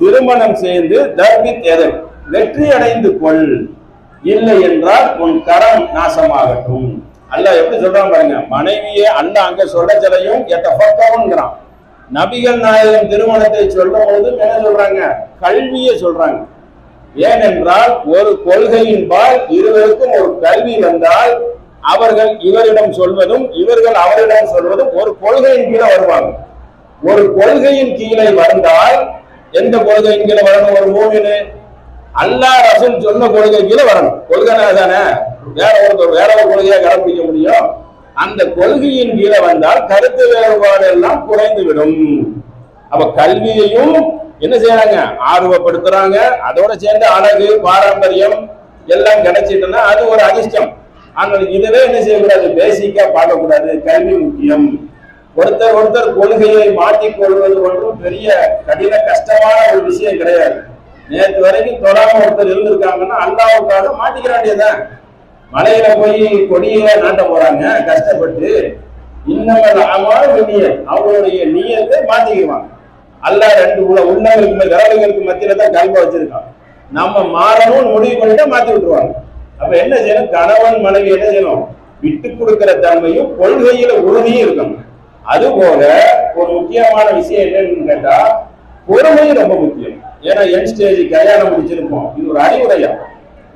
திருமணம் செய்து தர்பித் எதன் வெற்றி அடைந்து கொள். இல்லை என்றால் உன் கரம் நாசமாகட்டும். அல்ல எப்படி சொல்றான் பாருங்க மனைவியே அல்லாஹ் அங்க சொல்ல சிலையும் எட்ட பக்கம்ங்கிறான் நபிகள் நாயகம் திருமணத்தை சொல்லும் பொழுது என்ன சொல்றாங்க? கல்வியை சொல்றாங்க. ஏனென்றால் ஒரு கொள்கையின் பால் இருவருக்கும் ஒரு கல்வி வந்தால் அவர்கள் இவரிடம் சொல்வதும் இவர்கள் அவரிடம் சொல்வதும் ஒரு கொள்கையின் கீழே வருவாங்க. ஒரு கொள்கையின் கீழே வந்தால் எந்த கொள்கையின் கீழே வரணும்? ஒரு மூவினு அல்லா ரசூல் சொன்ன கொள்கை கீழே வரணும். கொள்கை தானே வேற ஒருத்தர் வேற ஒரு கொள்கையை கடைபிடிக்க முடியும். அந்த கொள்கையின் கீழே வந்தால் கருத்து வேறுபாடு எல்லாம் குறைந்து விடும் அப்ப கல்வியையும் என்ன செய்யறாங்க? ஆர்வப்படுத்துறாங்க. அதோட சேர்ந்து அழகு பாரம்பரியம் எல்லாம் கிடைச்சிட்டுன்னா அது ஒரு அதிர்ஷ்டம். ஆனால் இதுவே என்ன செய்யக்கூடாது? பேசிக்கா பார்க்கக்கூடாது. கல்வி முக்கியம். ஒருத்தர் ஒருத்தர் கொள்கையை மாற்றிக் கொள்வது ஒன்றும் பெரிய கடின கஷ்டமான ஒரு விஷயம் கிடையாது. நேற்று வரைக்கும் தொடாம ஒருத்தர் இருந்திருக்காங்கன்னா அல்லாவுக்காக மாட்டிக்க வேண்டியதுதான். மலையில போய் கொடியில நாட்ட போறாங்க கஷ்டப்பட்டு இன்னும் அமல் நீயத் அவங்களுடைய நீயத்தை மாத்திக்குவாங்க. அல்ல ரெண்டு உள்ள உள்ளவங்களுக்கு மேல் மத்தியில தான் கல்வ வச்சிருக்கான். நம்ம மாறணும்னு முடிவு பண்ணிட்டு மாத்தி விட்டுருவாங்க. அப்ப என்ன செய்யணும்? கணவன் மனைவி என்ன செய்யணும்? விட்டு கொடுக்கிற தன்மையும் கொள்கையில உறுதியும் இருக்கணும். அதுபோல ஒரு முக்கியமான விஷயம் என்னன்னு கேட்டா பொறுமையும் ரொம்ப முக்கியம். ஏன்னா என் ஸ்டேஜ் கல்யாணம் முடிச்சிருப்போம். இது ஒரு அறிவுரையா?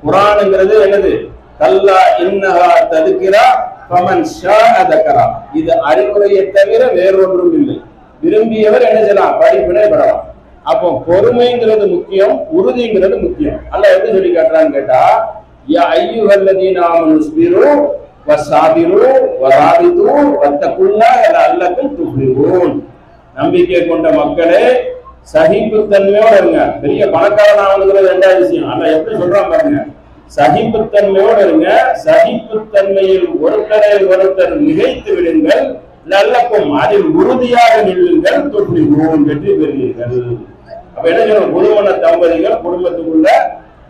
குரானுங்கிறது என்னது? கல்லா இன்னஹா ததுக்கிறா பமன் ஷா அதக்கரா இது அறிவுரையை தவிர வேறொன்றும் இல்லை. விரும்பியவர் என்ன செய்யலாம்? படிப்பினை பெறலாம். அப்போ பொறுமைங்கிறது முக்கியம் உறுதிங்கிறது முக்கியம். அல்ல எப்படி சொல்லி காட்டுறான்னு கேட்டா யா ஐயுஹல்லதீன நம்பிக்கை கொண்ட மக்களே சகிப்புத்தன்மையோட இருங்க. பெரிய பணக்காரன் ஆகணுங்கிறது ரெண்டாவது விஷயம். அல்ல எப்படி சொல்றான் பாருங்க. சகிப்புத்தன்மையோடு இருங்க. சகிப்புத்தன்மையில் ஒருத்தரை ஒருத்தர் நிகழ்த்து விடுங்கள். நல்லக்கும் அதில் உறுதியாக நில்லுங்கள். தொற்று வெற்றி பெறுவீர்கள். அப்ப என்ன செய்யணும்? புதுமண தம்பதிகள் குடும்பத்துக்குள்ள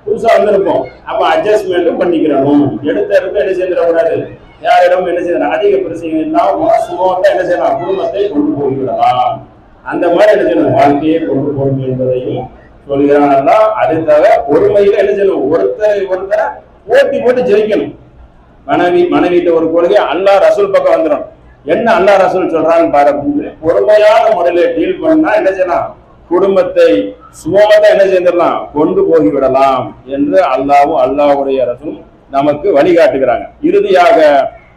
புதுசா வந்திருக்கும். அப்ப அட்ஜஸ்ட்மெண்ட்டும் பண்ணிக்கிறணும். எடுத்த இடத்துல என்ன செய்யக்கூடாது யாரிடம் என்ன செய்யணும்? அதிக பிரச்சனை இல்லாம சுகத்தை என்ன செய்யலாம்? குடும்பத்தை கொண்டு போய்விடலாம். அந்த மாதிரி என்ன செய்யணும்? வாழ்க்கையை கொண்டு போகணும் என்பதையும் சொல்கிறானா அது தவிர பொறுமையில என்ன செய்யணும்? ஒருத்தரை ஒருத்தரை போட்டி போட்டு ஜெயிக்கணும். மனைவி மனைவிட்ட ஒரு கொள்கை அல்லா ரசூல் பக்கம் வந்துடும். என்ன அல்லா ரசூல் சொல்றான்னு பாரு பொறுமையான முறையில டீல் பண்ணா என்ன செய்யலாம்? குடும்பத்தை சுமூகத்தை என்ன செய்திடலாம்? கொண்டு போய் விடலாம் என்று அல்லாவும் அல்லாவுடைய அரசும் நமக்கு வழிகாட்டுகிறாங்க. இறுதியாக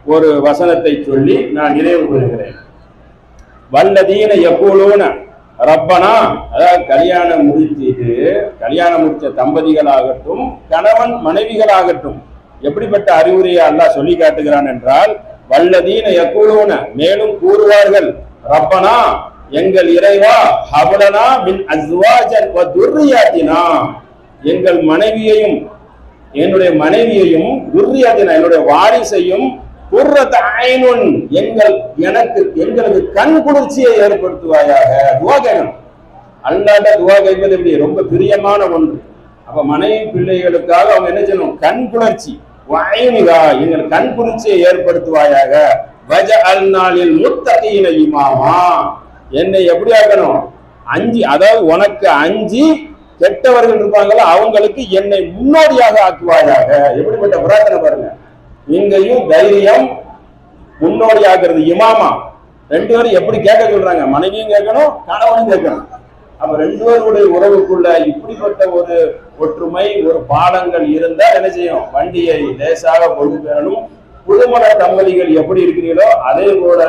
ஒரு வசனத்தை சொல்லி நான் நிறைவு கொள்கிறேன் வல்லதீன எப்போலோன ரப்பனா அதாவது கல்யாணம் முடிச்சிட்டு கல்யாணம் முடிச்ச தம்பதிகளாகட்டும் கணவன் மனைவிகளாகட்டும் எப்படிப்பட்ட அறிவுரையை அல்லாஹ் சொல்லி காட்டுகிறான் என்றால் வல்லதீன யக்குலூன மேலும் கூறுவார்கள். ரப்பனா எங்கள் இறைவா ஹவலனா மின் அஸ்வாஜன் துர்ரியாத்தினா. எங்கள் மனைவியையும் என்னுடைய மனைவியையும் துர்ரியாத்தினா என்னுடைய வாரிசையும் குர்ரத் ஐனுன் எங்கள் எனக்கு எங்களுக்கு கண் குளிர்ச்சியை ஏற்படுத்துவாயாக. துவாகனம் அல்லாட அல்லாட்ட துவா கேட்பது எப்படி? ரொம்ப பிரியமான ஒன்று. அப்ப மனைவி பிள்ளைகளுக்காக அவங்க என்ன செய்யணும்? கண் குளிர்ச்சி. வாயினிகா எங்கள் கண் குளிர்ச்சியை ஏற்படுத்துவாயாக. வஜ அல் நாளில் முத்தகீன இமாமா. என்னை எப்படி ஆக்கணும்? அஞ்சு அதாவது உனக்கு அஞ்சு கெட்டவர்கள் இருப்பாங்களோ? அவங்களுக்கு என்னை முன்னோடியாக ஆக்குவாயாக. எப்படிப்பட்ட பிரார்த்தனை பாருங்க. இங்கேயும் தைரியம் முன்னோடி ஆக்குறது இமாமா ரெண்டு பேரும் எப்படி கேட்க சொல்றாங்க? மனைவியும் கேட்கணும் கணவனும் கேட்கணும். அப்ப ரெண்டு பேருடைய உறவுக்குள்ள இப்படிப்பட்ட ஒரு ஒற்றுமை ஒரு பாடங்கள் இருந்தா என்ன செய்யும்? வண்டியை லேசாக கொண்டு பெறணும் புதுமண தம்பதிகள் எப்படி இருக்கிறீர்களோ அதே போல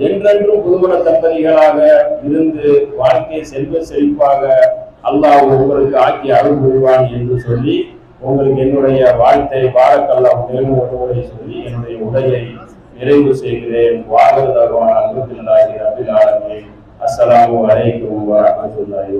என்றென்றும் புதுமண தம்பதிகளாக இருந்து வாழ்க்கையை செல்வ செழிப்பாக அல்லாஹ் உங்களுக்கு ஆக்கி அருள் புரிவான் என்று சொல்லி உங்களுக்கு என்னுடைய வாழ்த்தை பாரக்கல்லா மேலும் ஒருவரை சொல்லி என்னுடைய உடையை நிறைவு செய்கிறேன். வாகர் அன்பு அன்புல்லாஹி அஸ்லாம் அஸ்ஸலாமு அலைக்கும் வரமத்துல்லாஹி